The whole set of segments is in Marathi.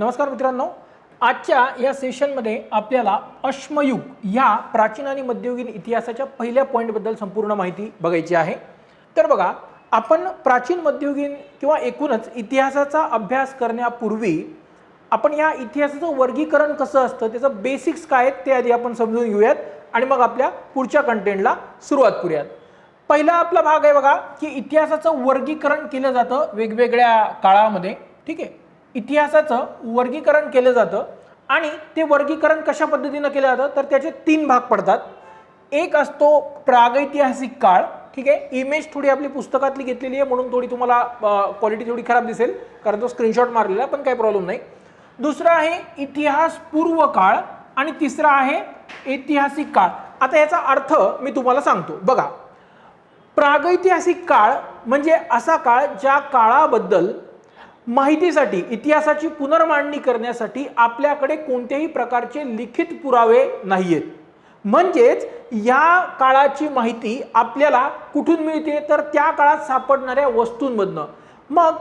नमस्कार मित्रांनो. आजच्या या सेशनमध्ये आपल्याला अश्मयुग या प्राचीन आणि मध्ययुगीन इतिहासाच्या पहिल्या पॉईंटबद्दल संपूर्ण माहिती बघायची आहे. तर बघा आपण प्राचीन मध्ययुगीन किंवा एकूणच इतिहासाचा अभ्यास करण्यापूर्वी आपण या इतिहासाचं वर्गीकरण कसं असतं त्याचं बेसिक्स काय आहेत ते आधी आपण समजून घेऊयात आणि मग आपल्या पुढच्या कंटेंटला सुरुवात करूयात. पहिला आपला भाग आहे बघा की इतिहासाचं वर्गीकरण केलं जातं वेगवेगळ्या काळामध्ये ठीक आहे? इतिहासाचं वर्गीकरण केलं जातं आणि ते वर्गीकरण कशा पद्धतीनं केलं जातं तर त्याचे तीन भाग पडतात. एक असतो प्रागैतिहासिक काळ ठीक आहे? इमेज थोडी आपली पुस्तकातली घेतलेली आहे म्हणून थोडी तुम्हाला क्वालिटी थोडी खराब दिसेल कारण तो स्क्रीनशॉट मारलेला आहे, पण काही प्रॉब्लेम नाही. दुसरा आहे इतिहास पूर्व काळ आणि तिसरा आहे ऐतिहासिक काळ. आता याचा अर्थ मी तुम्हाला सांगतो. बघा प्रागैतिहासिक काळ म्हणजे असा काळ ज्या काळाबद्दल माहितीसाठी इतिहासाची पुनर्मांडणी करण्यासाठी आपल्याकडे कोणत्याही प्रकारचे लिखित पुरावे नाही आहेत म्हणजेच या काळाची माहिती आपल्याला कुठून मिळते? तर त्या काळात सापडणाऱ्या वस्तूंमधनं. मग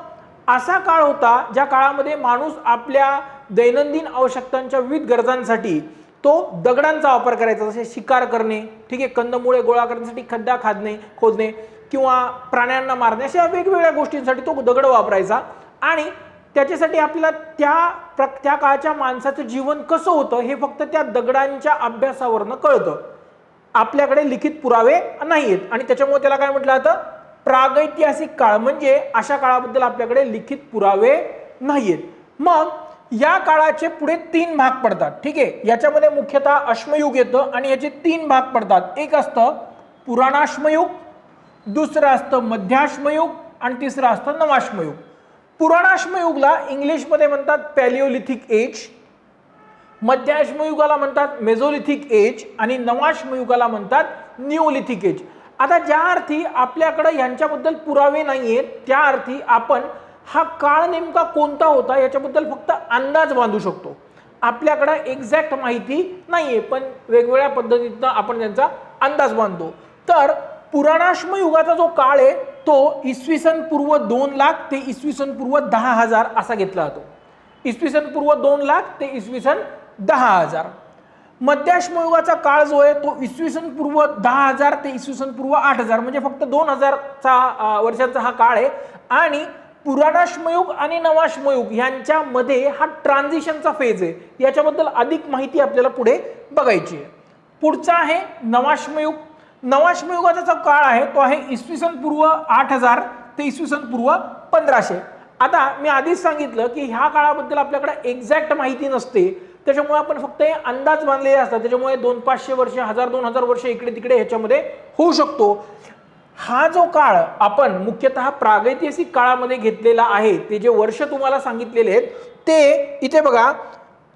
असा काळ होता ज्या काळामध्ये माणूस आपल्या दैनंदिन आवश्यकतांच्या विविध गरजांसाठी तो दगडांचा वापर करायचा जसे शिकार करणे ठीक आहे कंदमुळे गोळा करण्यासाठी खड्डा खादणे खोदणे किंवा प्राण्यांना मारणे अशा वेगवेगळ्या गोष्टींसाठी तो दगड वापरायचा. आणि त्याच्यासाठी आपल्याला त्या प्र त्या काळच्या माणसाचं जीवन कसं होतं हे फक्त त्या दगडांच्या अभ्यासावरनं कळतं. आपल्याकडे लिखित पुरावे नाही आहेत आणि त्याच्यामुळे त्याला काय म्हटलं जातं? प्रागैतिहासिक काळ म्हणजे अशा काळाबद्दल आपल्याकडे लिखित पुरावे नाही आहेत मग या काळाचे पुढे तीन भाग पडतात. ठीक आहे? याच्यामध्ये मुख्यतः अश्मयुग येतं आणि याचे तीन भाग पडतात. एक असतं पुराणाश्मयुग दुसरं असतं मध्याश्मयुग आणि तिसरं असतं नवाश्मयुग. पुराणाश्मयुगला इंग्लिशमध्ये म्हणतात पॅलिओलिथिक एज मध्याश्मयुगाला म्हणतात मेझोलिथिक एज आणि नवाश्मयुगाला म्हणतात न्यूलिथिक एज. आता ज्या अर्थी आपल्याकडे यांच्याबद्दल पुरावे नाही आहेत त्या अर्थी आपण हा काळ नेमका कोणता होता याच्याबद्दल फक्त अंदाज बांधू शकतो. आपल्याकडं एक्झॅक्ट माहिती नाही आहे पण वेगवेगळ्या पद्धतीनं आपण त्यांचा अंदाज बांधतो. तर पुराणाश्मयुगाचा जो काळ आहे तो इसवी सन पूर्व दोन लाख ते इसवी सन पूर्व दहा हजार असा घेतला जातो. इसवी सन पूर्व दोन लाख ते इसवी सन दहा हजार. मध्याश्मयुगाचा काळ जो आहे तो इसवी सन पूर्व दहा हजार ते इसवी सन पूर्व आठ हजार म्हणजे फक्त दोन हजारचा वर्षांचा वर्षाचा हा काळ आहे. आणि पुराणाश्मयुग आणि नवाश्मयुग यांच्यामध्ये हा ट्रान्झिशनचा फेज आहे. याच्याबद्दल अधिक माहिती आपल्याला पुढे बघायची आहे. पुढचा आहे नवाश्मयुग नवाश्मयुगाचा जो काळ आहे तो आहे इसवी सन पूर्व आठ हजार ते इसवी सन पूर्व पंधराशे. आता मी आधीच सांगितलं की ह्या काळाबद्दल आपल्याकडे एक्झॅक्ट माहिती नसते. त्याच्यामुळे आपण फक्त हे अंदाज बांधलेले असतात. त्याच्यामुळे दोन पाचशे वर्ष हजार दोन हजार वर्ष इकडे तिकडे ह्याच्यामध्ये होऊ शकतो. हा जो काळ आपण मुख्यतः प्रागैतिहासिक काळामध्ये घेतलेला आहे ते जे वर्ष तुम्हाला सांगितलेले आहेत ते इथे बघा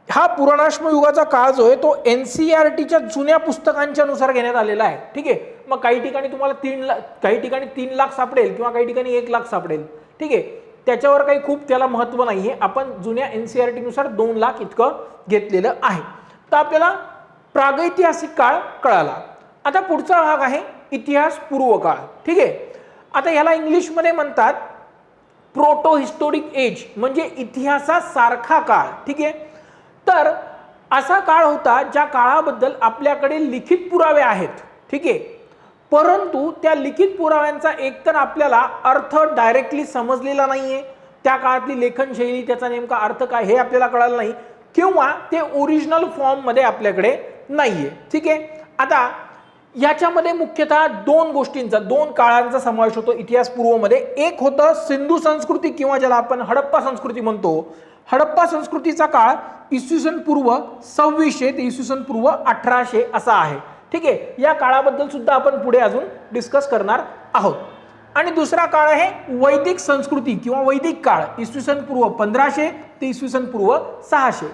हा पुराणाश्म युगाचा काळ जो आहे तो एन सी आर टीच्या जुन्या पुस्तकांच्या नुसार घेण्यात आलेला आहे. ठीक आहे? मग काही ठिकाणी तुम्हाला तीन लाख काही ठिकाणी तीन लाख सापडेल किंवा काही ठिकाणी एक लाख सापडेल. ठीक आहे? त्याच्यावर काही खूप त्याला महत्त्व नाही आहे आपण जुन्या एन सी आर टीनुसार दोन लाख इतकं घेतलेलं आहे. तर आपल्याला प्रागैतिहासिक काळ कळाला. आता पुढचा भाग आहे इतिहास पूर्व काळ ठीक आहे? आता ह्याला इंग्लिशमध्ये म्हणतात प्रोटो हिस्टोरिक एज म्हणजे इतिहासासारखा काळ. ठीक आहे? तर असा काळ होता ज्या काळाबद्दल आपल्याकडे लिखित पुरावे आहेत. ठीक आहे? परंतु त्या लिखित पुराव्यांचा एकतर आपल्याला अर्थ डायरेक्टली समजलेला नाहीये. त्या काळातली लेखनशैली त्याचा नेमका अर्थ काय हे आपल्याला कळालं नाही किंवा ते ओरिजिनल फॉर्ममध्ये आपल्याकडे नाहीये. ठीक आहे? आता याच्यामध्ये मुख्यतः दोन गोष्टींचा दोन काळांचा समावेश होतो. इतिहास पूर्वमध्ये एक होतं सिंधू संस्कृती किंवा ज्याला आपण हडप्पा संस्कृती म्हणतो. हडप्पा संस्कृतीचा काळ इसवी सन पूर्व सव्वीसशे ते इसवी सन पूर्व अठराशे असा आहे. ठीक आहे? या काळाबद्दल सुद्धा आपण पुढे अजून डिस्कस करणार आहोत. आणि दुसरा काळ आहे वैदिक संस्कृती किंवा वैदिक काळ इसवी सन पूर्व पंधराशे ते इसवी सन पूर्व सहाशे.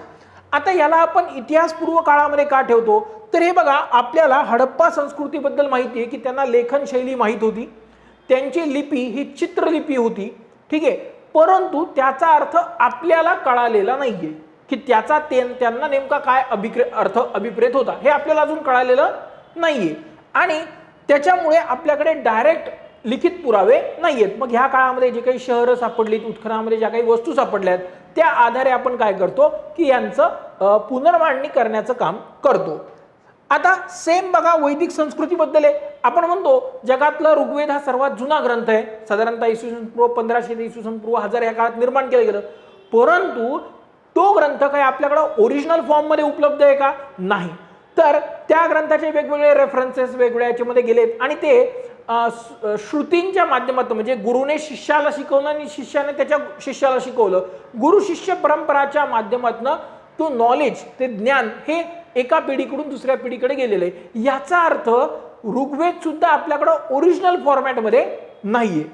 आता याला आपण इतिहास पूर्व काळामध्ये का ठेवतो? तर हे बघा आपल्याला हडप्पा संस्कृतीबद्दल माहिती आहे की त्यांना लेखन शैली माहीत होती. त्यांची लिपी ही चित्रलिपी होती. ठीक आहे? परंतु त्याचा अर्थ आपल्याला कळालेला नाहीये. की त्याचा ते त्यांना नेमका काय अभिक्रे अर्थ अभिप्रेत होता हे आपल्याला अजून कळालेलं नाहीये. आणि त्याच्यामुळे आपल्याकडे डायरेक्ट लिखित पुरावे नाहीयेत. मग ह्या काळामध्ये जे काही शहरं सापडलीत उत्खनामध्ये ज्या काही वस्तू सापडल्यात त्या आधारे आपण काय करतो? की यांचं पुनर्मांडणी करण्याचं काम करतो. आता सेम बघा वैदिक संस्कृतीबद्दल आहे. आपण म्हणतो जगातला ऋग्वेद हा सर्वात जुना ग्रंथ आहे. साधारणतः इसवी सन पूर्व पंधराशे ते इसवी सन पूर्व हजार या काळात निर्माण केलं गेलं. परंतु तो ग्रंथ काय आपल्याकडं ओरिजिनल फॉर्ममध्ये उपलब्ध आहे का? नाही. तर त्या ग्रंथाचे वेगवेगळे रेफरन्सेस वेगवेगळ्या याच्यामध्ये गेलेत. आणि ते श्रुतींच्या माध्यमातून म्हणजे गुरुने शिष्याला शिकवलं आणि शिष्याने त्याच्या शिष्याला शिकवलं. गुरु शिष्य परंपराच्या माध्यमातून तो नॉलेज ते ज्ञान हे एका पिढीकडून दुसऱ्या पिढीकडे गेलेलं आहे. याचा अर्थ ऋग्वेद सुद्धा आपल्याकडं ओरिजिनल फॉर्मॅटमध्ये नाहीये.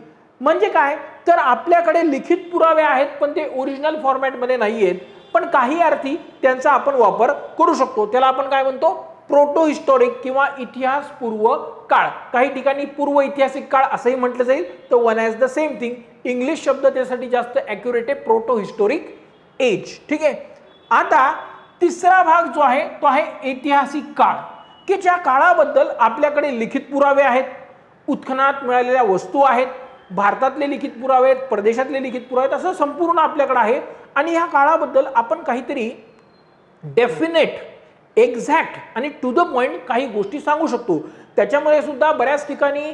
म्हणजे काय? तर आपल्याकडे लिखित पुरावे आहेत पण ते ओरिजिनल फॉर्मॅटमध्ये नाही आहेत पण काही अर्थी त्यांचा आपण वापर करू शकतो. त्याला आपण काय म्हणतो? प्रोटो हिस्टॉरिक किंवा इतिहास पूर्व काळ. काही ठिकाणी पूर्व ऐतिहासिक काळ असंही म्हटलं जाईल. तर one as the same thing English शब्द त्यासाठी जास्त ॲक्युरेट आहे प्रोटो हिस्टॉरिक एज ठीक आहे? आता तिसरा भाग जो आहे तो आहे ऐतिहासिक काळ की ज्या काळाबद्दल आपल्याकडे लिखित पुरावे आहेत उत्खनात मिळालेल्या वस्तू आहेत भारतातले लिखित पुरावे आहेत परदेशातले लिखित पुरावे आहेत असं संपूर्ण आपल्याकडे आहे. आणि ह्या काळाबद्दल आपण काहीतरी डेफिनेट एक्झॅक्ट आणि टू द पॉईंट काही गोष्टी सांगू शकतो. त्याच्यामुळे सुद्धा बऱ्याच ठिकाणी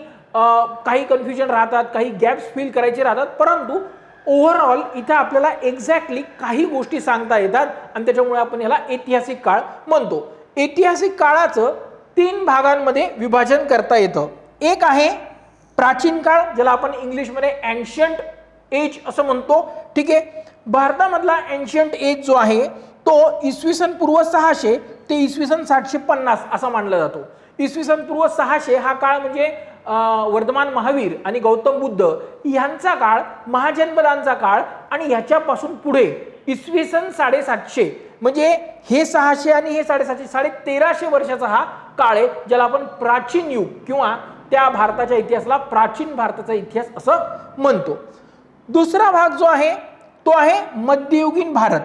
काही कन्फ्युजन राहतात काही गॅप्स फील करायचे राहतात परंतु ओव्हरऑल इथं आपल्याला एक्झॅक्टली काही गोष्टी सांगता येतात आणि त्याच्यामुळे आपण याला ऐतिहासिक काळ म्हणतो. ऐतिहासिक काळाचं तीन भागांमध्ये विभाजन करता येतं. एक आहे प्राचीन काळ ज्याला आपण इंग्लिशमध्ये अँशियंट एज असं म्हणतो. ठीक आहे? भारतामधला एन्शियंट एज जो आहे तो इसवी सन पूर्व सहाशे ते इसवी सन सातशे पन्नास असा मानला जातो. इसवी सन पूर्व सहाशे हा काळ म्हणजे वर्धमान महावीर आणि गौतम बुद्ध यांचा काळ महाजनपदांचा काळ आणि ह्याच्यापासून पुढे इसवी सन साडेसातशे. म्हणजे हे सहाशे आणि हे साडेसातशे साडे तेराशे वर्षाचा हा काळ आहे ज्याला आपण प्राचीन युग किंवा त्या भारताच्या इतिहासाला प्राचीन भारताचा इतिहास असं म्हणतो. दुसरा भाग जो आहे तो आहे मध्ययुगीन भारत.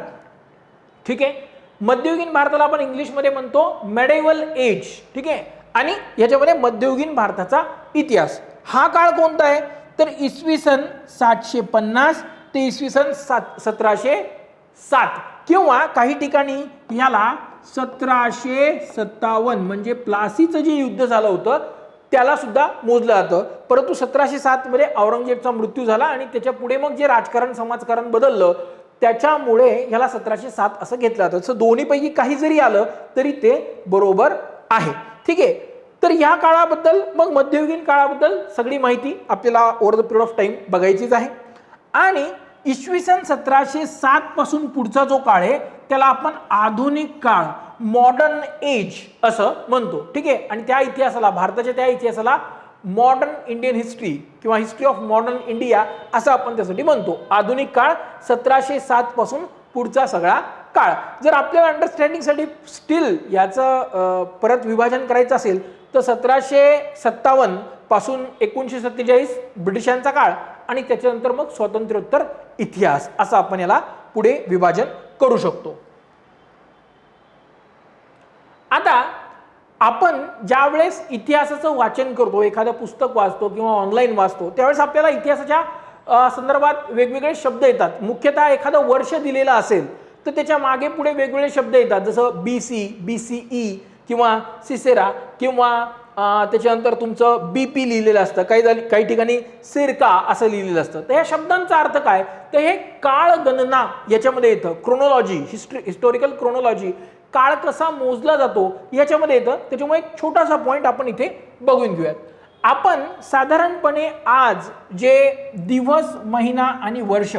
ठीक आहे? मध्ययुगीन भारताला आपण इंग्लिशमध्ये म्हणतो मेडेवल एज ठीक आहे? आणि याच्यामध्ये मध्ययुगीन भारताचा इतिहास. हा काळ कोणता आहे? तर इसवी सन सातशे पन्नास ते इसवी सन सात सतराशे सात किंवा काही ठिकाणी याला सतराशे सत्तावन्न म्हणजे प्लासीचं जे युद्ध झालं होतं त्याला सुद्धा मोजलं जातं. परंतु सतराशे सातमध्ये औरंगजेबचा मृत्यू झाला आणि त्याच्या पुढे मग जे राजकारण समाजकारण बदललं त्याच्यामुळे ह्याला सतराशे सात असं घेतलं जातं. तसं दोन्हीपैकी काही जरी आलं तरी ते बरोबर आहे. ठीक आहे? तर या काळाबद्दल मग मध्ययुगीन काळाबद्दल सगळी माहिती आपल्याला over the period of time बघायचीच आहे. आणि इसवी सन सतराशे सातपासून पुढचा जो काळ आहे त्याला आपण आधुनिक काळ मॉडर्न एज असं म्हणतो. ठीक आहे? आणि त्या इतिहासाला भारताच्या त्या इतिहासाला मॉडर्न इंडियन हिस्ट्री किंवा हिस्ट्री ऑफ मॉडर्न इंडिया असं आपण त्यासाठी म्हणतो. आधुनिक काळ सतराशे सातपासून पुढचा सगळा काळ. जर आपल्याला अंडरस्टँडिंगसाठी स्टील याचं परत विभाजन करायचं असेल तर सतराशे सत्तावन्नपासून एकोणीसशे सत्तेचाळीस ब्रिटिशांचा काळ आणि त्याच्यानंतर मग स्वातंत्र्योत्तर इतिहास असं आपण याला पुढे विभाजन करू शकतो. आता आपण ज्यावेळेस इतिहासाचं वाचन करतो एखादं पुस्तक वाचतो किंवा ऑनलाईन वाचतो त्यावेळेस आपल्याला इतिहासाच्या संदर्भात वेगवेगळे शब्द येतात. मुख्यतः एखादं वर्ष दिलेलं असेल तर त्याच्यामागे पुढे वेगवेगळे शब्द येतात. जसं B C B C E किंवा सिसेरा किंवा त्याच्यानंतर तुमचं बी पी लिहिलेलं असतं. काही झाली काही ठिकाणी सिरका असं लिहिलेलं असतं. तर ह्या शब्दांचा अर्थ काय? तर हे काळ गणना याच्यामध्ये येतं. क्रोनॉलॉजी हिस्ट्री हिस्टोरिकल क्रोनॉलॉजी काळ कसा मोजला जातो याच्यामध्ये येतं. त्याच्यामुळे एक छोटासा पॉईंट आपण इथे बघून घेऊयात. आपण साधारणपणे आज जे दिवस महिना आणि वर्ष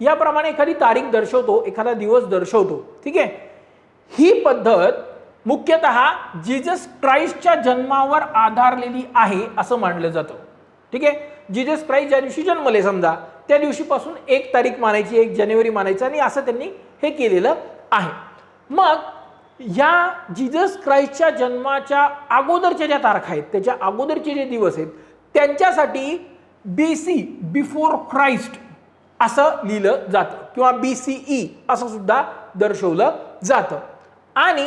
याप्रमाणे एखादी तारीख दर्शवतो एखादा दिवस दर्शवतो. ठीक आहे? ही पद्धत मुख्यतः जीजस क्राइस्टच्या जन्मावर आधारलेली आहे असं मानलं जातं. ठीक आहे? जीजस क्राईस्ट ज्या दिवशी जन्मले समजा त्या दिवशीपासून एक तारीख मानायची एक जानेवारी मानायचं आणि असं त्यांनी हे केलेलं आहे. मग या जीजस क्राइस्टच्या जन्माच्या अगोदरच्या ज्या तारखा आहेत त्याच्या अगोदरचे जे दिवस आहेत त्यांच्यासाठी बी सी बिफोर क्राइस्ट असं लिहिलं जातं किंवा बी सी ई असं सुद्धा दर्शवलं जातं. आणि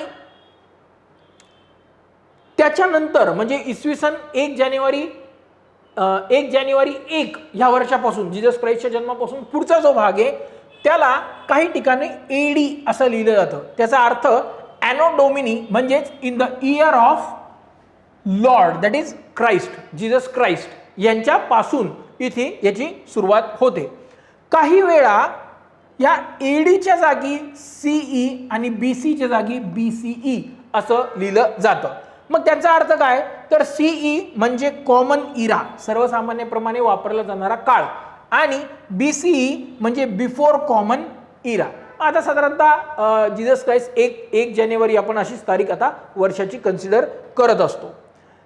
त्याच्यानंतर म्हणजे इसवी सन एक जानेवारी एक जानेवारी एक ह्या वर्षापासून जिजस क्राईस्टच्या जन्मापासून पुढचा जो भाग आहे त्याला काही ठिकाणी एडी असं लिहिलं जातं. त्याचा अर्थ ॲनोडोमिनी म्हणजेच in the year of lord that is Christ Jesus Christ यांच्यापासून इथे याची सुरुवात होते. काही वेळा या एडीच्या जागी सीई आणि बी सीच्या जागी बी सीई असं लिहिलं जातं. मग त्याचा अर्थ काय? तर सीई म्हणजे कॉमन इरा सर्वसामान्यप्रमाणे वापरला जाणारा काळ. आणि बी सीई म्हणजे बिफोर कॉमन इरा आता साधारणतः जिजस क्राईस्ट एक एक जानेवारी आपण अशीच तारीख आता वर्षाची कन्सिडर करत असतो.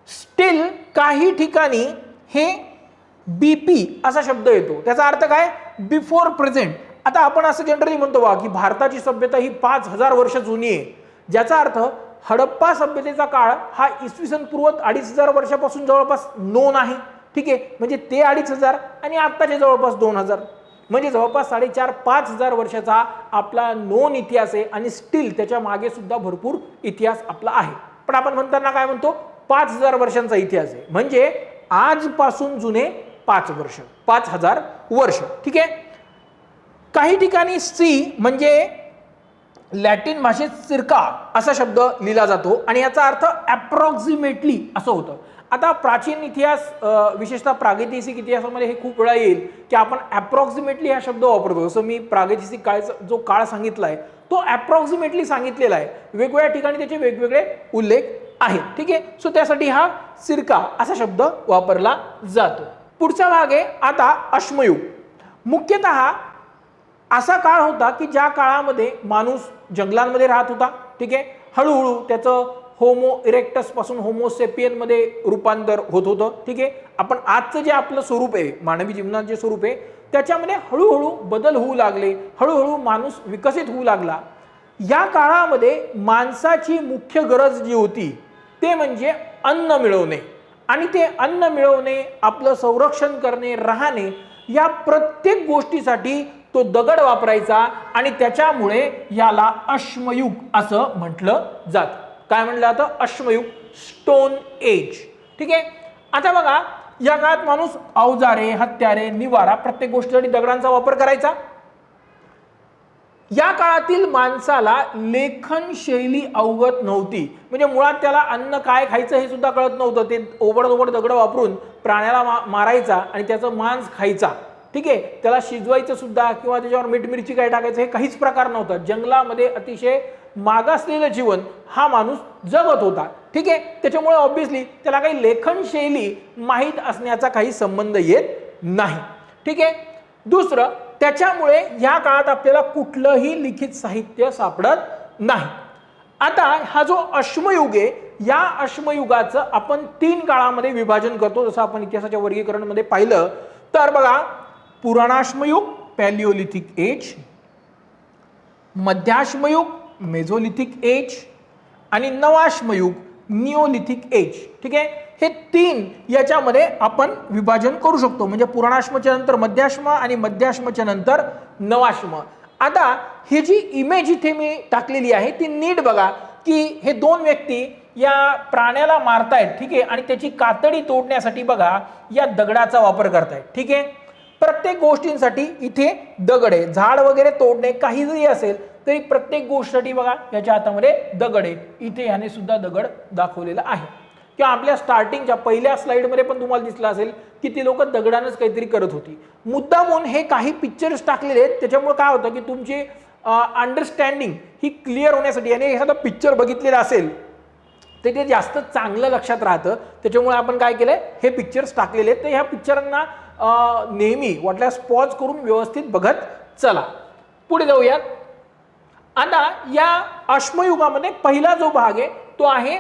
स्टील काही ठिकाणी हे बी पी असा शब्द येतो. त्याचा अर्थ काय? बिफोर प्रेझेंट आता आपण असं जनरली म्हणतो बा की भारताची सभ्यता ही पाच हजार वर्ष जुनी आहे. ज्याचा अर्थ हडप्पा सभ्यतेचा काळ हा इसवी सन पूर्व अडीच हजार वर्षापासून जवळपास नोन आहे. ठीक आहे? म्हणजे ते अडीच हजार आणि आत्ताचे जवळपास दोन हजार. म्हणजे जवळपास साडेचार पाच हजार वर्षाचा आपला नोन इतिहास आहे आणि स्टील त्याच्यामागे सुद्धा भरपूर इतिहास आपला आहे. पण आपण म्हणताना काय म्हणतो? पाच हजार वर्षांचा इतिहास आहे. म्हणजे आजपासून जुने पाच वर्ष पाच हजार वर्ष. ठीक आहे? काही ठिकाणी सी म्हणजे लॅटिन भाषेत सिरका असा शब्द लिहिला जातो आणि याचा अर्थ ॲप्रॉक्झिमेटली असं होतं. आता प्राचीन इतिहास विशेषतः प्रागैतिहासिक इतिहासामध्ये हे खूप वेळा येईल की आपण ॲप्रॉक्झिमेटली हा शब्द वापरतो. जसं मी प्रागैतिहासिक काळचा जो काळ सांगितला आहे तो ॲप्रॉक्झिमेटली सांगितलेला आहे. वेगवेगळ्या ठिकाणी त्याचे वेगवेगळे उल्लेख आहेत. ठीक आहे? सो त्यासाठी हा सिरका असा शब्द वापरला जातो. पुढचा भाग आहे आता अश्मयुग. मुख्यतः असा काळ होता की ज्या काळामध्ये माणूस जंगलांमध्ये राहत होता ठीक आहे? हळूहळू त्याचं होमो इरेक्टसपासून रूपांतर होत होतं ठीक आहे? आपण आजचं जे आपलं स्वरूप आहे मानवी जीवनाचं जे स्वरूप आहे त्याच्यामध्ये हळूहळू बदल होऊ लागले हळूहळू माणूस विकसित होऊ लागला. या काळामध्ये माणसाची मुख्य गरज जी होती ते म्हणजे अन्न मिळवणे. आणि ते अन्न मिळवणे आपलं संरक्षण करणे राहणे या प्रत्येक गोष्टीसाठी तो दगड वापरायचा आणि त्याच्यामुळे याला अश्मयुग असं म्हटलं जात. काय म्हटलं जातं? अश्मयुग स्टोन एज ठीक आहे? आता बघा या काळात माणूस अवजारे हत्यारे निवारा प्रत्येक गोष्टीसाठी दगडांचा वापर करायचा. या काळातील माणसाला लेखन शैली अवगत नव्हती. म्हणजे मुळात त्याला अन्न काय खायचं हे सुद्धा कळत नव्हतं. ते ओबड ओबड दगड वापरून प्राण्याला मा मारायचा आणि त्याचं मांस खायचा. ठीक आहे त्याला शिजवायचं सुद्धा किंवा त्याच्यावर मीठ मिरची काय टाकायचं हे काहीच प्रकार नव्हता. जंगलामध्ये अतिशय मागासलेलं जीवन हा माणूस जगत होता. ठीक आहे त्याच्यामुळे ऑब्व्हियसली त्याला काही लेखन शैली माहीत असण्याचा काही संबंध येत नाही. ठीक आहे दुसरं त्याच्यामुळे या काळात आपल्याला कुठलंही लिखित साहित्य सापडत नाही. आता हा जो अश्मयुग आहे या अश्मयुगाचं आपण तीन काळामध्ये विभाजन करतो. जसं आपण इतिहासाच्या वर्गीकरणमध्ये पाहिलं तर बघा पुराणाश्मयुग पॅलिओलिथिक एज मध्याश्मयुग मेझोलिथिक एज आणि नवाश्मयुग निओलिथिक एज ठीक आहे? हे तीन याच्यामध्ये आपण विभाजन करू शकतो. म्हणजे पुराणाश्मच्या नंतर मध्याश्म आणि मध्याश्मच्या नंतर नवाश्म. आता ही जी इमेज इथे मी टाकलेली आहे ती नीट बघा की हे दोन व्यक्ती या प्राण्याला मारतायत ठीक आहे? आणि त्याची कातडी तोडण्यासाठी बघा या दगडाचा वापर करतायत. ठीक आहे? प्रत्येक गोष्टींसाठी इथे दगड आहे. झाड वगैरे तोडणे काही जरी असेल तरी प्रत्येक गोष्टीसाठी बघा याच्या हातामध्ये दगड आहे. इथे ह्याने सुद्धा दगड दाखवलेला आहे. किंवा आपल्या स्टार्टिंगच्या पहिल्या स्लाईडमध्ये पण तुम्हाला दिसलं असेल की ती लोक दगडानंच काहीतरी करत होती. मुद्दामून हे काही पिक्चर्स टाकलेले आहेत त्याच्यामुळे काय होतं की तुमची अंडरस्टँडिंग ही क्लिअर होण्यासाठी आणि एखादा पिक्चर बघितलेला असेल ते ते जास्त चांगलं लक्षात राहतं. त्याच्यामुळे आपण काय केलं हे पिक्चर्स टाकलेले आहेत. तर ह्या पिक्चरांना नेहमी वाटल्यास पॉज करून व्यवस्थित बघत चला. पुढे जाऊयात. आता या अश्मयुगामध्ये पहिला जो भाग आहे तो आहे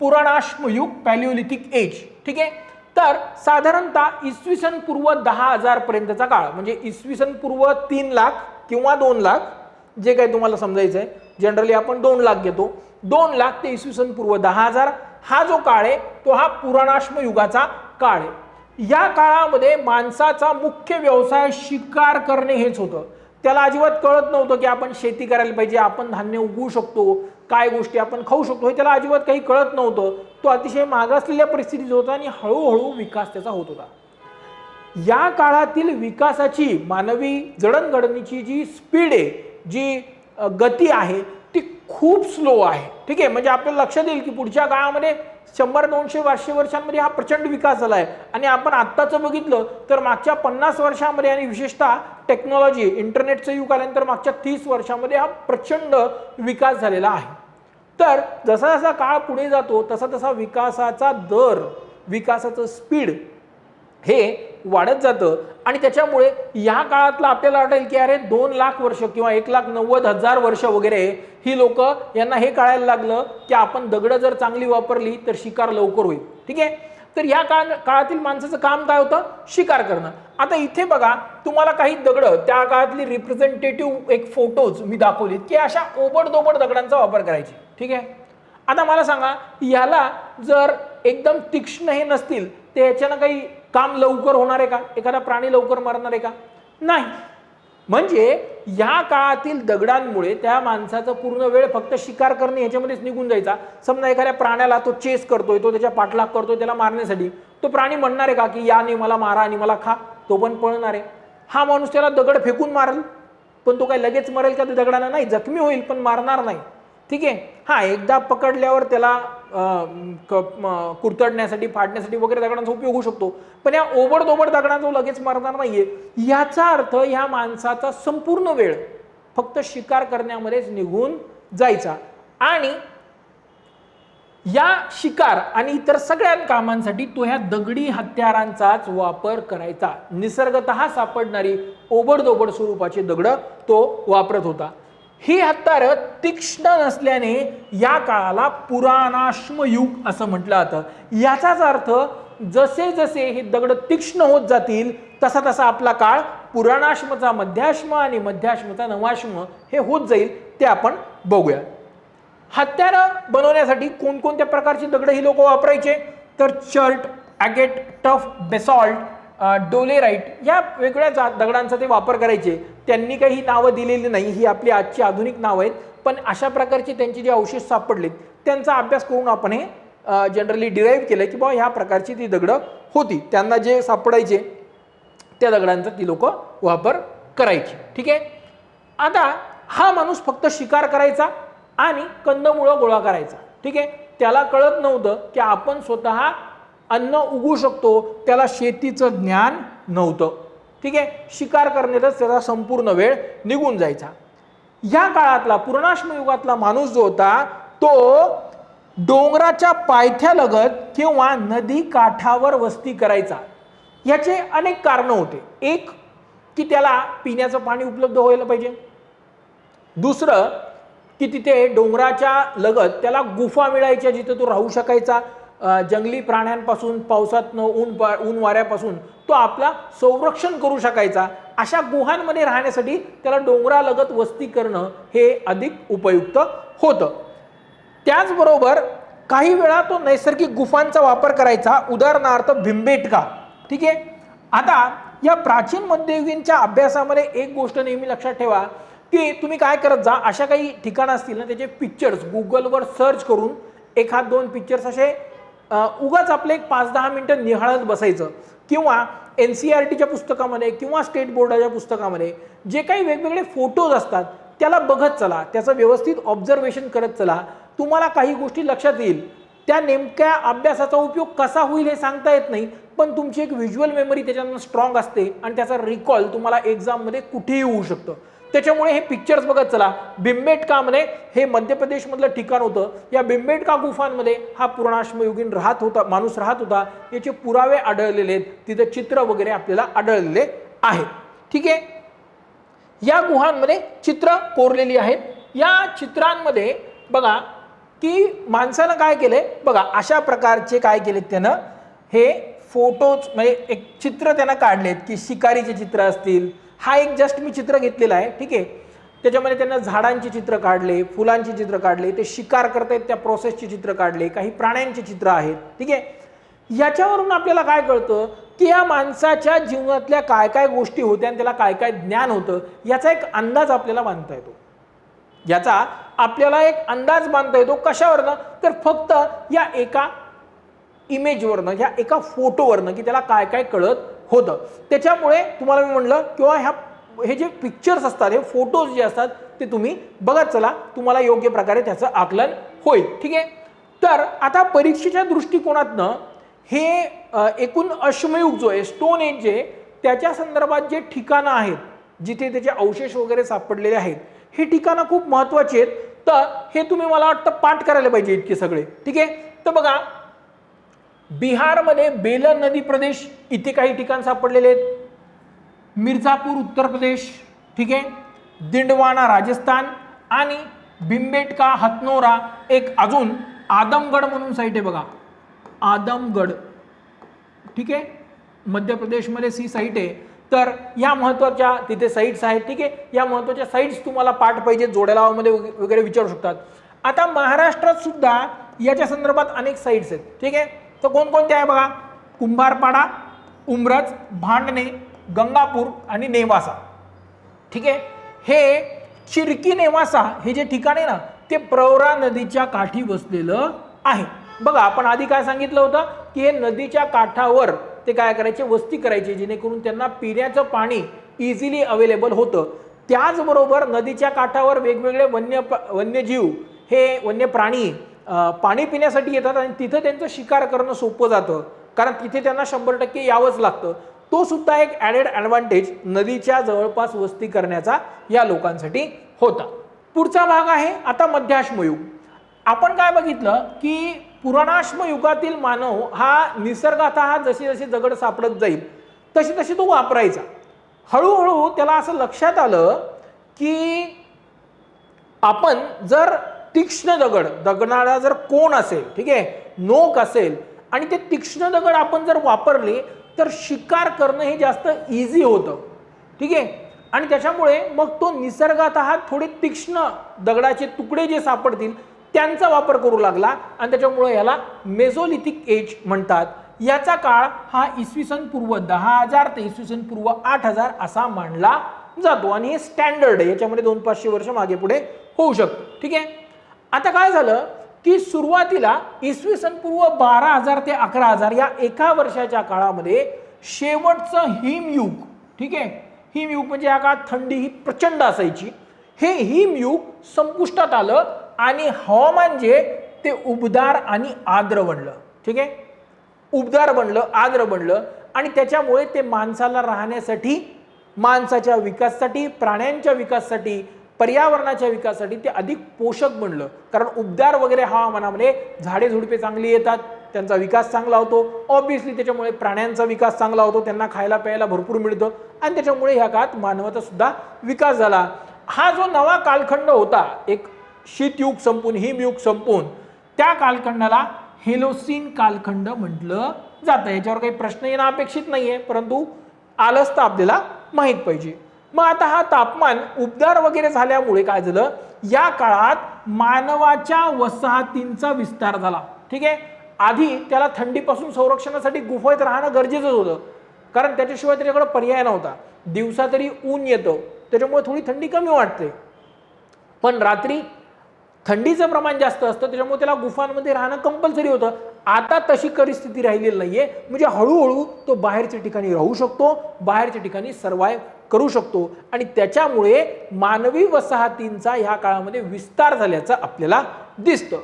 पुराणाश्मयुग पॅलिओलिथिक एज ठीक आहे? तर साधारणतः इसवी सन पूर्व दहा हजारपर्यंतचा काळ म्हणजे इसवी सन पूर्व तीन लाख किंवा दोन लाख जे काही तुम्हाला समजायचं आहे जनरली आपण दोन लाख घेतो. दोन लाख ते इसवी सन पूर्व दहा हजार हा जो काळ आहे तो हा पुराणाश्मयुगाचा काळ आहे. या काळामध्ये माणसाचा मुख्य व्यवसाय शिकार करणे हेच होतं. त्याला अजिबात कळत नव्हतं की आपण शेती करायला पाहिजे आपण धान्य उगवू शकतो काय गोष्टी आपण खाऊ शकतो हे त्याला अजिबात काही कळत नव्हतं. तो अतिशय मागासलेल्या परिस्थितीत होता आणि हळूहळू विकास त्याचा होत होता. या काळातील विकासाची मानवी जडणघडणीची जी स्पीड आहे जी गती आहे ती खूप स्लो आहे. ठीक आहे? म्हणजे आपल्याला लक्षात येईल की पुढच्या काळामध्ये शंभर दोनशे पाचशे वर्षांमध्ये हा प्रचंड विकास झाला आहे आणि आपण आत्ताचं बघितलं तर मागच्या पन्नास वर्षामध्ये आणि विशेषतः टेक्नॉलॉजी इंटरनेटचं युग आल्यानंतर मागच्या तीस वर्षामध्ये हा प्रचंड विकास झालेला आहे. तर जसा जसा काळ पुढे जातो तसा तसा विकासाचा दर विकासाचं स्पीड हे वाढत जातं आणि त्याच्यामुळे या काळातलं आपल्याला वाटेल की अरे दोन लाख वर्ष किंवा एक लाख नव्वद हजार वर्ष वगैरे ही लोक यांना हे कळायला लागलं की आपण दगडं जर चांगली वापरली तर शिकार लवकर होईल. ठीक आहे? तर या काळ काळातील माणसाचं काम काय होतं? शिकार करणं. आता इथे बघा तुम्हाला काही दगडं त्या काळातली रिप्रेझेंटेटिव्ह एक फोटोज मी दाखवलीत की अशा ओबडदोबड दगडांचा वापर करायचे. ठीक आहे? आता मला सांगा याला जर एकदम तीक्ष्ण हे नसतील तर याच्यानं काही काम लवकर होणार आहे का? एखादा प्राणी लवकर मरणार आहे का? नाही. म्हणजे या काळातील दगडांमुळे त्या माणसाचा पूर्ण वेळ फक्त शिकार करणे ह्याच्यामध्येच निघून जायचा. समजा एखाद्या प्राण्याला तो चेस करतोय तो त्याच्या पाठलाग करतोय त्याला मारण्यासाठी. तो प्राणी म्हणणार आहे का की याने मला मारा आणि मला खा तो पण पळणार आहे. हा माणूस त्याला दगड फेकून मारेल. पण तो काय लगेच मरेल का? ते दगडानं नाही जखमी होईल पण मारणार नाही. ठीक आहे? हा एकदा पकडल्यावर त्याला कुरतडण्यासाठी फाडण्यासाठी वगैरे दगडांचा उपयोग होऊ शकतो. पण या ओबडदोबड दगडांचा लगेच मारणार नाहीये. याचा अर्थ ह्या माणसाचा संपूर्ण वेळ फक्त शिकार करण्यामध्येच निघून जायचा. आणि या शिकार आणि इतर सगळ्या कामांसाठी तो ह्या दगडी हत्यारांचाच वापर करायचा. निसर्गत सापडणारी ओबडदोबड स्वरूपाची दगड तो वापरत होता. ही हत्यारं तीक्ष्ण नसल्याने या काळाला पुराणाश्म युग असं म्हटलं जातं. याचाच अर्थ जसे जसे हे दगड तीक्ष्ण होत जातील तसा तसा आपला काळ पुराणाश्मचा मध्याश्म आणि मध्याश्मचा नवाश्म हे होत जाईल ते आपण बघूया. हत्यारं बनवण्यासाठी कोणकोणत्या प्रकारची दगड ही लोक वापरायचे? तर chert agate tuff basalt dolerite या वेगवेगळ्या जा दगडांचा ते वापर करायचे. त्यांनी काही नावं दिलेली नाही ही आपली आजची आधुनिक नावं आहेत. पण अशा प्रकारचे त्यांचे जे अवशेष सापडलेत त्यांचा अभ्यास करून आपण हे जनरली डिराईव्ह केलं की बाबा ह्या प्रकारची ती दगडं होती. त्यांना जे सापडायचे त्या दगडांचा ती लोक वापर करायची. ठीक आहे? आता हा माणूस फक्त शिकार करायचा आणि कंदमुळं गोळा करायचा. ठीक आहे? त्याला कळत नव्हतं की आपण स्वतः अन्न उगू शकतो त्याला शेतीचं ज्ञान नव्हतं. ठीक आहे? शिकार करण्यातच त्याचा संपूर्ण वेळ निघून जायचा. या काळातला पूर्णाश्म युगातला माणूस जो होता तो डोंगराच्या पायथ्यालगत किंवा नदी काठावर वस्ती करायचा. याचे अनेक कारणं होते. एक की त्याला पिण्याचं पाणी उपलब्ध व्हायला पाहिजे. दुसरं की तिथे डोंगराच्या लगत त्याला गुफा मिळायच्या जिथे तो राहू शकायचा. जंगली प्राण्यांपासून पावसातनं ऊन पा ऊन वाऱ्यापासून तो आपला संरक्षण करू शकायचा. अशा गुहांमध्ये राहण्यासाठी त्याला डोंगरालगत वस्ती करणं हे अधिक उपयुक्त होतं. त्याचबरोबर काही वेळा तो नैसर्गिक गुफांचा वापर करायचा. उदाहरणार्थ भिंबेटका. ठीक आहे? आता या प्राचीन मध्ययुगीनच्या अभ्यासामध्ये एक गोष्ट नेहमी लक्षात ठेवा की तुम्ही काय करत जा अशा काही ठिकाणं असतील ना त्याचे पिक्चर्स गुगलवर सर्च करून एखाद दोन पिक्चर्स असे उगाच आपले एक पाच दहा मिनटं निहाळत बसायचं. किंवा एन सी आर टीच्या पुस्तकामध्ये किंवा स्टेट बोर्डाच्या पुस्तकामध्ये जे काही वेगवेगळे फोटोज असतात त्याला बघत चला त्याचं व्यवस्थित ऑब्झर्वेशन करत चला. तुम्हाला काही गोष्टी लक्षात येईल. त्या नेमक्या अभ्यासाचा उपयोग कसा होईल हे सांगता येत नाही पण तुमची एक व्हिज्युअल मेमरी त्याच्यानं स्ट्रॉंग असते आणि त्याचा रिकॉल तुम्हाला एक्झाममध्ये कुठेही होऊ शकतं. त्याच्यामुळे हे पिक्चर्स बघत चला. बिंबेटकामध्ये हे मध्य प्रदेशमधलं ठिकाण होतं. या बिंबेटका गुफांमध्ये हा पूर्णाश्मयुगीन राहत होता माणूस राहत होता याचे पुरावे आढळलेले आहेत. तिथं चित्र वगैरे आपल्याला आढळलेले आहे. ठीक आहे? या गुहांमध्ये चित्र कोरलेली आहेत. या चित्रांमध्ये बघा की माणसानं काय केलंय? बघा अशा प्रकारचे काय केलेत त्यानं? हे फोटोज म्हणजे एक चित्र त्यानं काढलेत की शिकारीचे चित्र असतील हा एक जस्ट मी चित्र घेतलेला आहे ठीक आहे? त्याच्यामध्ये त्यांना झाडांची चित्र काढले फुलांची चित्र काढले ते शिकार करतायत त्या प्रोसेसची चित्र काढले काही प्राण्यांची चित्र आहेत ठीक आहे? याच्यावरून आपल्याला काय कळतं की या माणसाच्या जीवनातल्या काय काय गोष्टी होत्या आणि त्याला काय काय ज्ञान होतं याचा एक अंदाज आपल्याला बांधता येतो. याचा आपल्याला एक अंदाज बांधता येतो कशावरनं? तर फक्त या एका इमेजवरनं या एका फोटोवरनं की त्याला काय काय कळत होतं. त्याच्यामुळे तुम्हाला मी म्हणलं किंवा ह्या हे जे पिक्चर्स असतात हे फोटोज जे असतात ते तुम्ही बघत चला. तुम्हाला योग्य प्रकारे त्याचं आकलन होईल. ठीक आहे? तर आता परीक्षेच्या दृष्टिकोनातनं हे एकूण अश्मयुग जो आहे स्टोन एज जे त्याच्या संदर्भात जे ठिकाणं आहेत जिथे त्याचे अवशेष वगैरे सापडलेले आहेत हे ठिकाणं खूप महत्त्वाची आहेत. तर हे तुम्ही मला वाटतं पाठ करायला पाहिजे इतके सगळे. ठीक आहे? तर बघा बिहारमध्ये बेलन नदी प्रदेश इथे काही ठिकाण सापडलेले आहेत. मिर्झापूर उत्तर प्रदेश ठीक आहे? दिंडवाना राजस्थान आणि बिंबेटका हतनोरा एक अजून आदमगड म्हणून साईट आहे बघा. आदमगड ठीक आहे? मध्य प्रदेशमध्ये सी साईट आहे. तर या महत्त्वाच्या तिथे साईट्स आहेत ठीक आहे? या महत्त्वाच्या साईट्स तुम्हाला पाठ पाहिजे जोड्यालावामध्ये वगैरे विचारू शकतात. आता महाराष्ट्रात सुद्धा याच्या संदर्भात अनेक साईट्स आहेत ठीक आहे? तर कोणकोणते आहे बघा? कुंभारपाडा उमरज भांडणे गंगापूर आणि नेवासा. ठीक आहे? हे चिरकी नेवासा हे जे ठिकाण आहे ना ते प्रवरा नदीच्या काठी बसलेलं आहे. बघा आपण आधी काय सांगितलं होतं? की हे नदीच्या काठावर ते काय करायचे? वस्ती करायचे जेणेकरून त्यांना पिण्याचं पाणी इझिली अवेलेबल होतं. त्याचबरोबर नदीच्या काठावर वेगवेगळे वन्य प- वन्यजीव हे वन्य प्राणी पाणी पिण्यासाठी येतात आणि तिथं त्यांचं शिकार करणं सोपं जातं. कारण तिथे त्यांना शंभर टक्के यावंच लागतं. तो सुद्धा एक ॲडेड ॲडव्हान्टेज नदीच्या जवळपास वस्ती करण्याचा या लोकांसाठी होता. पुढचा भाग आहे आता मध्याश्मयुग आपण काय बघितलं की पुराणाश्म युगातील मानव हा निसर्गात हा जशी जशी दगड सापडत जाईल तशी तशी तो वापरायचा. हळूहळू त्याला असं लक्षात आलं की आपण जर तीक्ष्ण दगड दगडाला जर कोण असेल ठीक आहे नोक असेल आणि ते तीक्ष्ण दगड आपण जर वापरले तर शिकार करणं हे जास्त इझी होतं. ठीक आहे? आणि त्याच्यामुळे मग तो निसर्गात हा थोडे तीक्ष्ण दगडाचे तुकडे जे सापडतील त्यांचा वापर करू लागला आणि त्याच्यामुळे याला मेझोलिथिक एज म्हणतात. याचा काळ हा इसवी सन पूर्व दहा हजार ते इसवी सन पूर्व आठ हजार असा मानला जातो. आणि हे स्टँडर्ड आहे याच्यामध्ये दोन पाचशे वर्ष मागे पुढे होऊ शकतं. ठीक आहे? आता काय झालं की सुरुवातीला इसवी सन पूर्व बारा हजार ते अकरा हजार या एका वर्षाच्या काळामध्ये शेवटचं हिमयुग ठीक आहे? हिमयुग म्हणजे या काळात थंडी ही प्रचंड असायची. हे हिमयुग संपुष्टात आलं आणि हवामान जे ते उबदार आणि आर्द्र बनलं ठीक आहे? उबदार बनलं आर्द्र बनलं आणि त्याच्यामुळे ते माणसाला राहण्यासाठी माणसाच्या विकासासाठी प्राण्यांच्या विकासासाठी पर्यावरणाच्या विकासासाठी ते अधिक पोषक बनलं. कारण उबदार वगैरे हवामानामध्ये झाडे झुडपे चांगली येतात त्यांचा विकास चांगला होतो. ऑब्विसली त्याच्यामुळे प्राण्यांचा विकास चांगला होतो त्यांना खायला प्यायला भरपूर मिळतं आणि त्याच्यामुळे ह्या काळात मानवाचा सुद्धा विकास झाला. हा जो नवा कालखंड होता एक शीतयुग संपून हिमयुग संपून त्या कालखंडाला हेलोसिन कालखंड म्हटलं जातं. याच्यावर काही प्रश्न येणं अपेक्षित नाही आहे परंतु आलंच तर आपल्याला माहीत पाहिजे. मग आता हा तापमान उबदार वगैरे झाल्यामुळे काय झालं? या काळात मानवाच्या वसाहतींचा विस्तार झाला. ठीक आहे? आधी त्याला थंडीपासून संरक्षणासाठी गुफेत राहणं गरजेचंच होतं. कारण त्याच्याशिवाय त्याच्याकडे पर्याय नव्हता. दिवसा तरी ऊन येतं. त्याच्यामुळे थोडी थंडी कमी वाटते. पण रात्री थंडीचं प्रमाण जास्त असतं. त्याच्यामुळे त्याला गुफांमध्ये राहणं कंपल्सरी होतं. आता तशी परिस्थिती राहिलेली नाहीये. म्हणजे हळूहळू तो बाहेरच्या ठिकाणी राहू शकतो. बाहेरच्या ठिकाणी सर्वाईव्ह करू शकतो. आणि त्याच्यामुळे मानवी वसाहतींचा ह्या काळामध्ये विस्तार झाल्याचं आपल्याला दिसतं.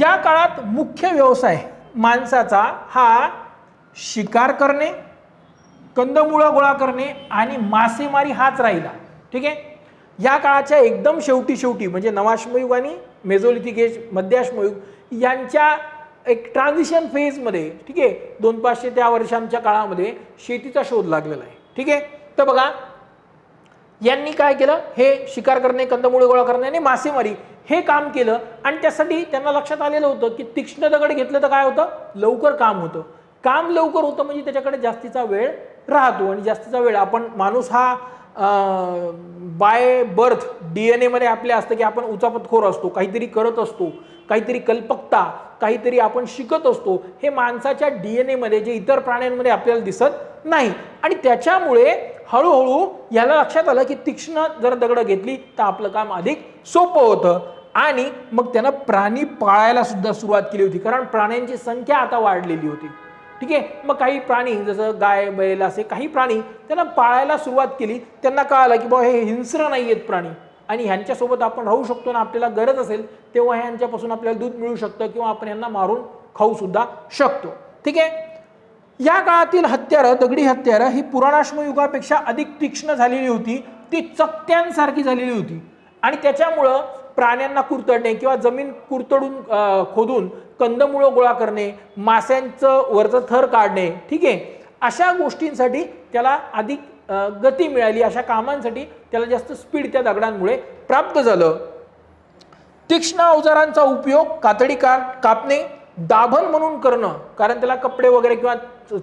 या काळात मुख्य व्यवसाय माणसाचा हा शिकार करणे कंदमुळं गोळा करणे आणि मासेमारी हाच राहिला. ठीक आहे? या काळाच्या एकदम शेवटी शेवटी म्हणजे नवाश्मयुग आणि मेझोलिथिक एज मध्याश्मयुग यांच्या एक ट्रान्झिशन फेजमध्ये ठीक आहे? दोन पाचशे त्या वर्षांच्या काळामध्ये शेतीचा शोध लागलेला आहे. ठीक आहे? तर बघा यांनी काय केलं? हे शिकार करणे कंदमुळे गोळा करणे आणि मासेमारी हे काम केलं आणि त्यासाठी त्यांना लक्षात आलेलं होतं की तीक्ष्ण दगड घेतलं तर काय होतं? लवकर काम होतं. काम लवकर होतं म्हणजे त्याच्याकडे जास्तीचा वेळ राहतो आणि जास्तीचा वेळ आपण माणूस हा बाय बर्थ डी एन एमध्ये आपल्या असतं की आपण उचापतखोर असतो काहीतरी करत असतो काहीतरी कल्पकता काहीतरी आपण शिकत असतो हे माणसाच्या डी एन एमध्ये जे इतर प्राण्यांमध्ये आपल्याला दिसत नाही. आणि त्याच्यामुळे हळूहळू याला लक्षात आलं की तीक्ष्ण जर दगडं घेतली तर आपलं काम अधिक सोपं होतं. आणि मग त्यानं प्राणी पाळायला सुद्धा सुरुवात केली होती. कारण प्राण्यांची संख्या आता वाढलेली होती. ठीक आहे? मग काही प्राणी जसं गाय बैल असे काही प्राणी त्यांना पाळायला सुरुवात केली. त्यांना कळालं की बाबा हे हिंस्र नाही आहेत प्राणी. आणि ह्यांच्यासोबत आपण राहू शकतो ना आपल्याला गरज असेल तेव्हा ह्यांच्यापासून आपल्याला दूध मिळू शकतं किंवा आपण यांना मारून खाऊ सुद्धा शकतो. ठीक आहे? या काळातील हत्यारं दगडी हत्यारं ही पुराणाश्मयुगापेक्षा अधिक तीक्ष्ण झालेली होती. ती चकत्यांसारखी झालेली होती. आणि त्याच्यामुळं प्राण्यांना कुरतडणे किंवा जमीन कुरतडून खोदून कंदमुळं गोळा करणे मास्यांचं वरचं थर काढणे ठीक आहे? अशा गोष्टींसाठी त्याला अधिक गती मिळाली. अशा कामांसाठी त्याला जास्त स्पीड त्या दगडांमुळे प्राप्त झालं. तीक्ष्ण अवजारांचा उपयोग कातडी का कापणे दाभण म्हणून करणं कारण त्याला कपडे वगैरे किंवा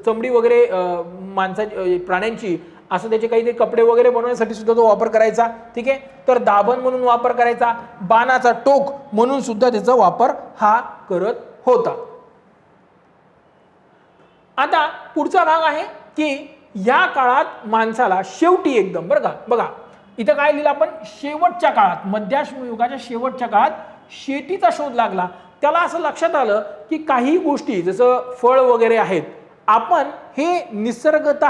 चमडी वगैरे माणसा माणसाची प्राण्यांची असं त्याचे काही ते कपडे वगैरे बनवण्यासाठी सुद्धा तो वापर करायचा ठीक आहे? तर दाभण म्हणून वापर करायचा बाणाचा टोक म्हणून सुद्धा त्याचा वापर हा करत होता. आता पुढचा भाग आहे की या काळात माणसाला शेवटी एकदम बरं का? बघा इथं काय लिहिलं आपण? शेवटच्या काळात मध्याश्म युगाच्या शेवटच्या काळात शेतीचा शोध लागला. त्याला असं लक्षात आलं की काही गोष्टी जसं फळ वगैरे आहेत आपण हे निसर्गत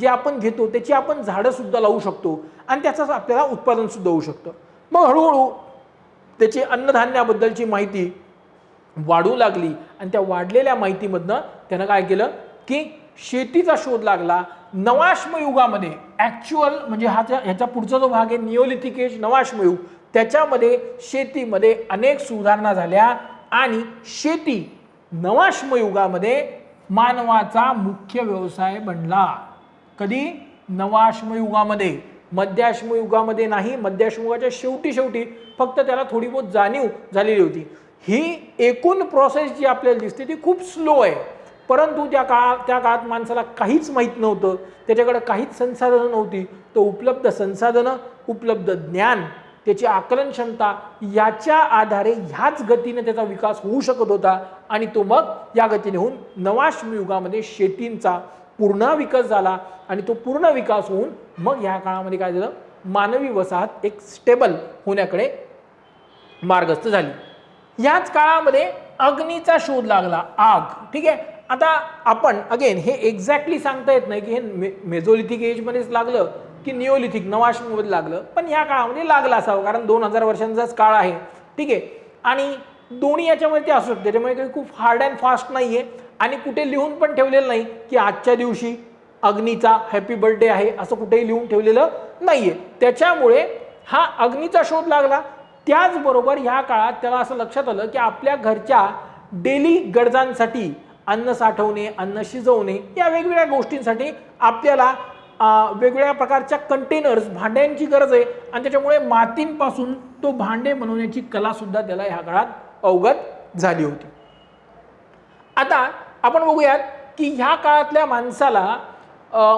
जे आपण घेतो त्याची आपण झाडंसुद्धा लावू शकतो आणि त्याचं आपल्याला उत्पादनसुद्धा होऊ शकतं. मग हळूहळू त्याची अन्नधान्याबद्दलची माहिती वाढू लागली आणि त्या वाढलेल्या माहितीमधनं त्यानं काय केलं की शेतीचा शोध लागला. नवाश्मयुगामध्ये ॲक्च्युअल म्हणजे हा ह्याचा पुढचा जो भाग आहे निओलिथिक नवाश्मयुग त्याच्यामध्ये शेतीमध्ये अनेक सुधारणा झाल्या. आणि शेती नवाश्म युगामध्ये मानवाचा मुख्य व्यवसाय बनला. कधी? नवाश्म युगामध्ये. मध्याश्म युगामध्ये नाही मध्याश्मयुगाच्या शेवटी शेवटी फक्त त्याला थोडी बहुत जाणीव झालेली होती. ही एकूण प्रोसेस जी आपल्याला दिसते ती खूप स्लो आहे. परंतु त्या काळात त्या काळात माणसाला काहीच माहीत नव्हतं. त्याच्याकडे काहीच संसाधनं नव्हती. तर उपलब्ध संसाधनं उपलब्ध ज्ञान त्याची आकलन क्षमता याच्या आधारे ह्याच गतीने त्याचा विकास होऊ शकत होता. आणि तो मग या गतीने होऊन नवाश्म युगामध्ये शेतींचा पूर्ण विकास झाला. आणि तो पूर्ण विकास होऊन मग ह्या काळामध्ये काय झालं? मानवी वसाहत एक स्टेबल होण्याकडे मार्गस्थ झाली. याच काळामध्ये अग्नीचा शोध लागला. आग. ठीक आहे? आता आपण अगेन हे एक्झॅक्टली सांगता येत नाही की हे मे मेझोलिथिक एजमध्येच लागलं. की निओलिथिक नवाशमध्ये लागलं. पण ह्या काळामध्ये लागलं असावं कारण दोन हजार वर्षांचाच काळ आहे. ठीक आहे? आणि दोन्ही याच्यामध्ये ते असू शकते. त्याच्यामुळे काही खूप हार्ड अँड फास्ट नाही आहे आणि कुठे लिहून पण ठेवलेलं नाही की आजच्या दिवशी अग्नीचा हॅपी बर्थडे आहे असं कुठेही लिहून ठेवलेलं नाही आहे त्याच्यामुळे हा अग्नीचा शोध लागला. त्याचबरोबर ह्या काळात त्याला असं लक्षात आलं की आपल्या घरच्या डेली गरजांसाठी अन्न साठवणे अन्न शिजवणे या वेगवेगळ्या गोष्टींसाठी आपल्याला वेगवेगळ्या प्रकारच्या कंटेनर्स भांड्यांची गरज आहे. आणि त्याच्यामुळे मातींपासून तो भांडे बनवण्याची कलासुद्धा त्याला ह्या काळात अवगत झाली होती. आता आपण बघूयात की ह्या काळातल्या माणसाला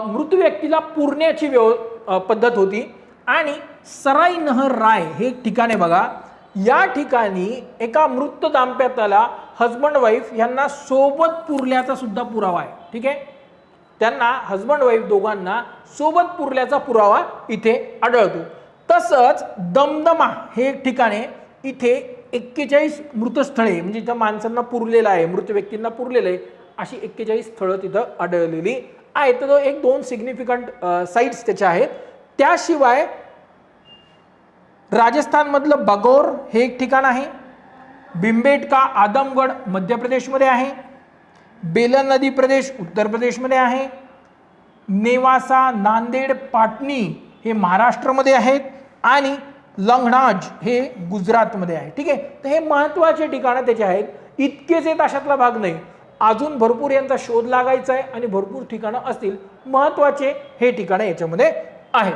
मृत व्यक्तीला पुरण्याची व्यव पद्धत होती. आणि सराई नहर राय हे एक ठिकाण आहे बघा. या ठिकाणी एका मृत दाम्पत्याला हजबंड वाईफ यांना सोबत पुरल्याचा सुद्धा पुरावा आहे. ठीक आहे? त्यांना हजबंड वाईफ दोघांना सोबत पुरल्याचा पुरावा इथे आढळतो. तसंच दमदमा हे एक ठिकाण आहे. इथे एक्केचाळीस मृतस्थळे म्हणजे इथं माणसांना पुरलेलं आहे मृत व्यक्तींना पुरलेलं आहे अशी एक्केचाळीस स्थळं तिथं आढळलेली आहेत. तर तो एक दोन सिग्निफिकंट साईट्स त्याच्या आहेत. त्याशिवाय राजस्थानमधलं बगोर हे एक ठिकाण आहे. बिंबेटका आदमगड मध्य प्रदेशमध्ये आहे. बेलन नदी प्रदेश उत्तर प्रदेशमध्ये आहे. नेवासा नांदेड पाटणी हे महाराष्ट्रामध्ये आहेत आणि लंगणाज हे गुजरातमध्ये आहे. ठीक आहे? तर हे महत्त्वाचे ठिकाणं त्याचे आहेत. इतकेच येत अशातला भाग नाही. अजून भरपूर यांचा शोध लागायचा आहे आणि भरपूर ठिकाणं असतील. महत्त्वाचे हे ठिकाणं याच्यामध्ये आहेत.